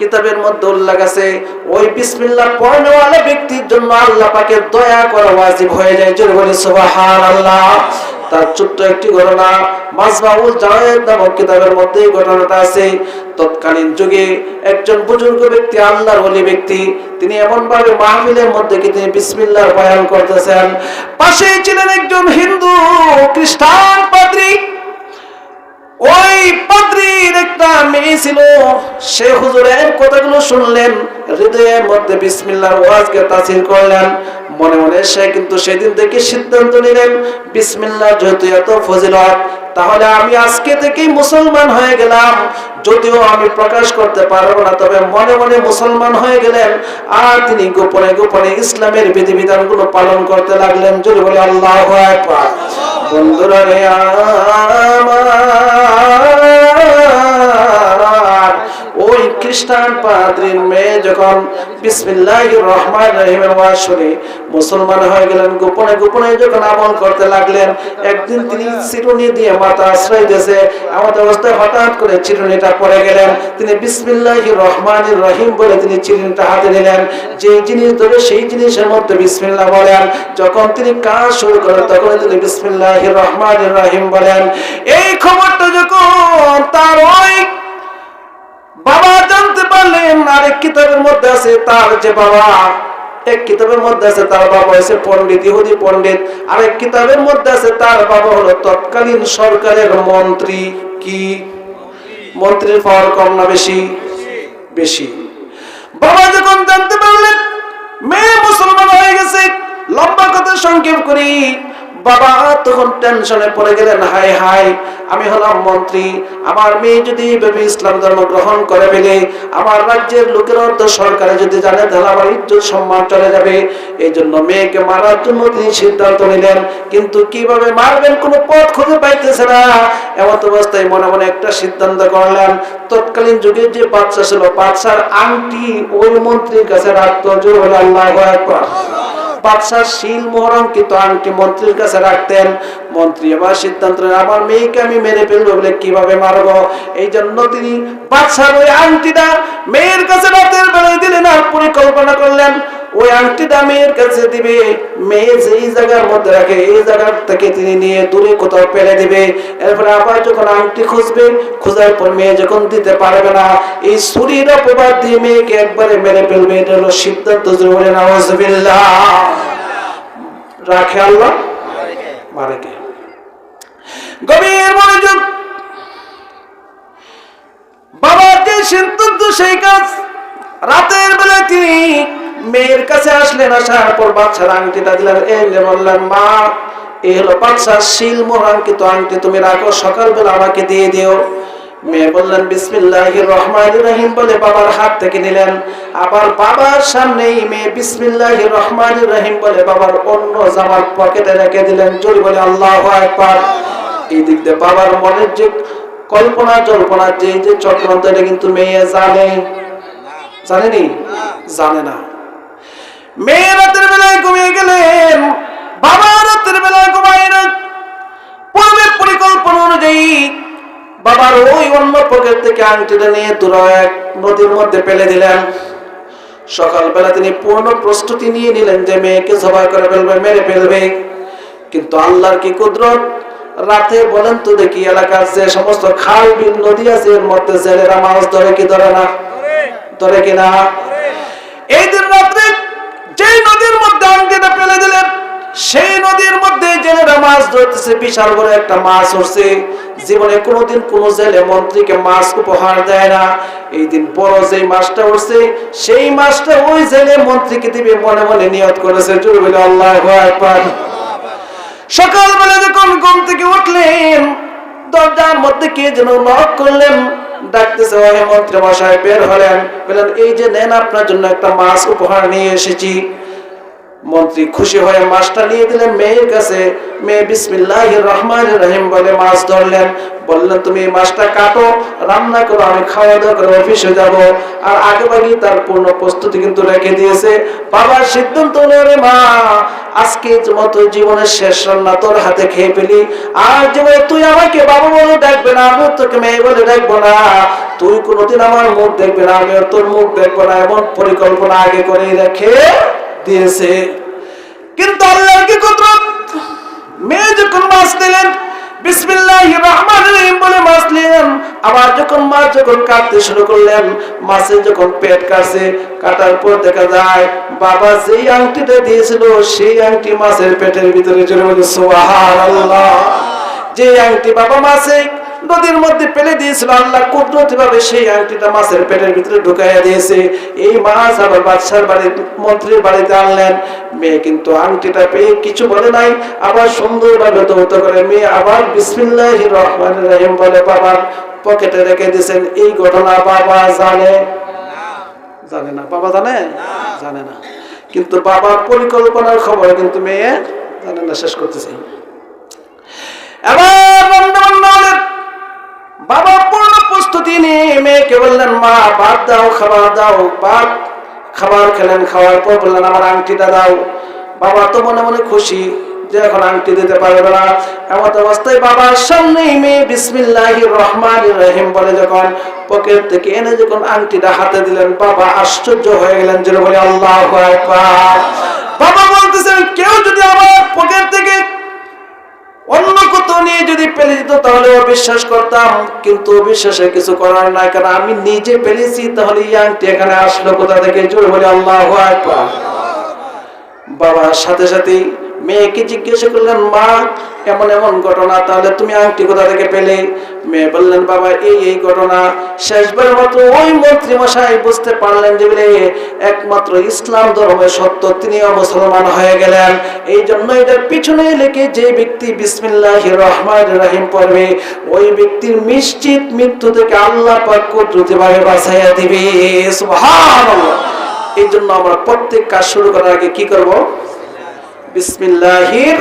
কিতাবের মধ্যে উল্লেখ আছে, ওই বিসমিল্লাহ ব্যক্তির জন্য আল্লাহ দয়া করা ওয়াজিব হয়ে যায়। জোরে বলি তার ছোট্ট একটি ঘটনা জাওয়ায়েদ নামক কিতাবের মধ্যে ঘটনাটা আছে। তৎকালীন যুগে একজন বুজুর্গ ব্যক্তি, আল্লাহর ওলি ব্যক্তি, তিনি এমন ভাবে মাহফিলের মধ্যে কি তিনি বিসমিল্লাহর বয়ান করতেছেন। পাশেই ছিলেন একজন হিন্দু খ্রিস্টান পাদ্রী। ওই পাদ্রীর একটা মেয়ে ছিল। সে হুজুরের কথাগুলো শুনলেন, হৃদয়ের মধ্যে বিসমিল্লাহর ওয়াজকে তাসির করলেন। মনে মনে সে কিন্তু সেদিন থেকে সিদ্ধান্ত নিলেন, বিসমিল্লাহ যেহেতু এত ফজিলত, তাহলে আমি আজকে থেকেই মুসলমান হয়ে গেলাম। যদিও আমি প্রকাশ করতে পারব না, তবে মনে মনে মুসলমান হয়ে গেলেন। আর তিনি গোপনে গোপনে ইসলামের বিধিবিধানগুলো পালন করতে লাগলেন। যদি বলে, আল্লাহ বন্ধুরা খ্রিস্টান পাদ্রীর মেয়ে যখন বিসমিল্লাহির রহমান রহিমের ওয়াজ শুনে মুসলমান হয়ে গেলেন, গোপনে গোপনে যখন আমল করতে লাগলেন, একদিন তিনি চিরুনি দিয়ে মাথা আশ্রয় দিয়েছে। আমাদের অবস্থায় হঠাৎ করে চিরুনিটা পড়ে গেলেন। তিনি বিসমিল্লাহির রহমানির রহিম বলে তিনি চিরুনিটা হাতে নিলেন। যে জিনিস ধরে সেই জিনিসের মধ্যে বিসমিল্লাহ বলেন। যখন তিনি কাজ শুরু করেন তখন তিনি বিসমিল্লাহির রহমানির রহিম বলেন। এই খবরটা যখন তার ওই বাবা পারলেন আরেক কিতাবের মধ্যে আছে তার যে বাবা। এক কিতাবের মধ্যে আছে তার বাবা হয়েছে পণ্ডিত, ইহুদি পণ্ডিত। আরেক কিতাবের মধ্যে আছে তার বাবা হলো তৎকালীন সরকারের মন্ত্রী কি? মন্ত্রীর পাওয়ার কম না বেশি? বেশি। বাবা যখন জানতে পারলেন, মেয়ে মুসলমান হয়ে গেছে, লম্বা কথা সংক্ষেপ করি। বাবা, তখন টেনশনে পড়ে গেলেন হাই হাই আমি হলাম মন্ত্রী, আমার মেয়ে যদি এইভাবে ইসলাম ধর্ম গ্রহণ করে ফেলে, আমার রাজ্যের লোকের অর্থ সরকারে যদি জানে, তাহলে আমার ইজ্জত সম্মান চলে যাবে। এই জন্য মেয়েকে মারার জন্য তিনি সিদ্ধান্ত নিলেন, কিন্তু কীভাবে মারবেন কোনো পথ খুঁজে পাইতেছে না। এমন অবস্থায় মনে মনে একটা সিদ্ধান্ত করলেন, তৎকালীন যুগে যে বাচ্চা ছিল বাচ্চার আংটি ওই মন্ত্রীর কাছে রাখতো, জোর হলো আল্লাহ একবার বাদশাহ শিল কিন্তু আংটি মন্ত্রীর কাছে রাখতেন। মন্ত্রী এবার সিদ্ধান্ত আমার মেয়েকে আমি মেরে ফেলব বলে কীভাবে মারবো? এই জন্য তিনি বাদশাহ ওই আংটিটা মেয়ের কাছে রাতের বেলায় দিলেন আর পরিকল্পনা করলেন। ওই আংটিটা মেয়ের কাছে দিবে। মেয়ে যেই জায়গার মধ্যে রাখে, এই জায়গার থেকে তিনি নিয়ে দূরে কোথাও ফেলে দিবে। এরপরে আবার যখন আংটি খুঁজবে, খোঁজার পর মেয়ে যখন দিতে পারবে না, এই ছুরির অপবাদ দিয়ে মেয়েকে একবারে মেরে ফেলবে। এটা হলো সিদ্ধান্ত জরুরি নামাজবিল্লাহ রাখে আল্লাহ? মারে কে গভীর মনোযোগ। বাবার যে সিদ্ধান্ত, সেই কাজ রাতের বেলা তিনি মেয়ের কাছে আসলেন আসার পর বাচ্চার আংটিটা দিলেন এলে বললেন, মা, এ হলো বাচ্চার শিল মোহরাঙ্কিত আংটি, তুমি রাখো, সকালবেলা আমাকে দিয়ে দিও। মেয়ে বললেন, বিসমিল্লাহির রহমানির রহিম বলে বাবার হাত থেকে নিলেন। আবার বাবার সামনেই মেয়ে, বিসমিল্লাহির রহমানির রহিম বলে বাবার অন্য জামার পকেটে রেখে দিলেন, জোরে বলে, আল্লাহ আকবার। এই দিক দিয়ে বাবার মনের যে কল্পনা জল্পনা যে যে চক্রান্ত, এটা কিন্তু মেয়ে জানে। জানেনি? জানে না। মেয়ে রাতের বেলায় ঘুমিয়ে গেলেন বাবা রাতের বেলায় ঘুমায় না। পূর্বের পরিকল্পনা অনুযায়ী বাবার ওই অন্য পকেট থেকে আংটিটা নিয়ে দূরে এক নদীর মধ্যে ফেলে দিলেন। সকালবেলা তিনি পূর্ণ প্রস্তুতি নিয়ে নিলেন যে মেয়েকে জবাই করে ফেলবে মেরে ফেলবে। কিন্তু আল্লাহর কি কুদরত? রাতে বলেন তো দেখি এলাকার যে সমস্ত খাল বিল নদী আছে এর মধ্যে জেলেরা মাছ ধরে কি ধরে না? ধরে কি না এই দিন রাত্রে যেই নদীর মধ্যে আংটিটা ফেলে দিলেন সেই নদীর মধ্যে জেলেরা মাছ ধরতেছে, বিশাল বড় একটা মাছ উঠছে জীবনে কোনোদিন কোন জেলে মন্ত্রীকে মাছ উপহার দেয় না। এই দিন বড় যে মাছটা উঠছে, সেই মাছটা ওই জেলে মন্ত্রীকে দিবে, মনে মনে নিয়ত করেছে। আল্লাহ সকালবেলা যখন ঘুম থেকে উঠলেন, দরজার মধ্যে কে যেন নক করলেন ডাকতেছে, ওই মন্ত্রী মশাই, বের হলেন। বললেন, এই যে নেন আপনার জন্য একটা মাছ, উপহার নিয়ে এসেছি। মন্ত্রী খুশি হয়ে মাছটা নিয়ে দিলেন মেয়ের কাছে। মেয়ে বিসমিল্লাহ রহমান রহিম বলে মাছ ধরলেন। বললেন তুমি এই মাছটা কাটো, রান্না করো, আমি খাওয়া দাওয়া করে অফিসে যাব। আর আগে ভাগে তার পূর্ণ প্রস্তুতি কিন্তু রেখে দিয়েছে। বাবার সিদ্ধান্ত হলো রে মা, আজকে মতো জীবনের শেষ রান্না তোর হাতে খেয়ে পেলি আর জীবনে তুই আমাকে বাবা বলে ডাকবে না আমি তোকে মেয়ে বলে ডাকবো না। তুই কোনোদিন আমার মুখ দেখবে না আমি তোর মুখ দেখব না, এমন পরিকল্পনা আগে করে রেখে দিয়েছে কিন্তু আল্লাহর কি কুদরত? মেয়ে যখন মাছ দিলেন বিসমিল্লাহ রহমান রহিম বলে মাছ নিলেন আবার যখন মাছ যখন কাটতে শুরু করলেন মাছের যখন পেট কাটছে, কাটার পর দেখা যায়, বাবা যেই আংটিটা দিয়েছিল, সেই আংটি মাছের পেটের ভিতরে চলে গেল সুবহানাল্লাহ। যে আংটি বাবা মাছে নদীর মধ্যে ফেলে দিয়েছিল, আল্লাহ কুদরতি ভাবে সেই আংটিটা মাছের পেটের ভিতরে ঢুকাইয়া দিয়েছে। এই মাছ আবার বাদশার বাড়ি মন্ত্রীর বাড়িতে আনলেন। মেয়ে কিন্তু আংটিটা পেয়ে কিছু বলে নাই, আবার সুন্দরভাবে দৌত করে মেয়ে আবার বিসমিল্লাহ রহমান রহিম বলে বাবার পকেটে রেখে দিয়েছেন, এই ঘটনা বাবা জানে। জানে না, বাবা জানে? জানে না। কিন্তু বাবার পরিকল্পনার খবর কিন্তু মেয়ে জানে না, শেষ করতেছে। এবার। বাবা, পূর্ণ প্রস্তুতি নিয়ে মেয়েকে বললেন, মা, ভাত দাও, খাবার দাও, ভাত, খাবার খেলেন, খাওয়ার পর বললেন, আমার আংটিটা দাও। বাবা তো মনে মনে খুশি যে এখন আংটি দিতে পারবে না। এমন অবস্থায় বাবার সামনে মেয়ে বিসমিল্লাহ রহমান রহিম বলে যখন পকেট থেকে এনে যখন আংটিটা হাতে দিলেন, বাবা আশ্চর্য হয়ে গেলেন যেন বলে, আল্লাহ বাবা বলতেছেন, কেউ যদি আমার পকেট থেকে অন্য কত নিয়ে যদি পেলে দিত, তাহলে অবিশ্বাস বিশ্বাস করতাম, কিন্তু অবিশ্বাসে বিশ্বাসে কিছু করার নাই, কারণ আমি নিজে পেলেছি তাহলে ইয়াংটি এখানে আসলো কোথা থেকে? জোর বলে, আল্লাহ বাবার সাথে সাথে মেয়েকে জিজ্ঞেস করলেন, মা, এমন এমন ঘটনা, তাহলে তুমি আংটি কোথা থেকে পেলে? মেয়ে বললেন, বাবা, এই এই ঘটনা শেষবার মাত্র ওই মন্ত্রী মশাই বুঝতে পারলেন যে বলে একমাত্র ইসলাম ধর্মের সত্য, তিনিও মুসলমান হয়ে গেলেন। এই জন্য এটার পিছনে লেগে যে ব্যক্তি বিসমিল্লাহ রহমান রাহিম পড়বে, ওই ব্যক্তির নিশ্চিত মৃত্যু থেকে আল্লাহ পাক বাঁচাইয়া দিবে। এই জন্য আমরা প্রত্যেক কাজ শুরু করার আগে কি করব? বিসমিল্লাহির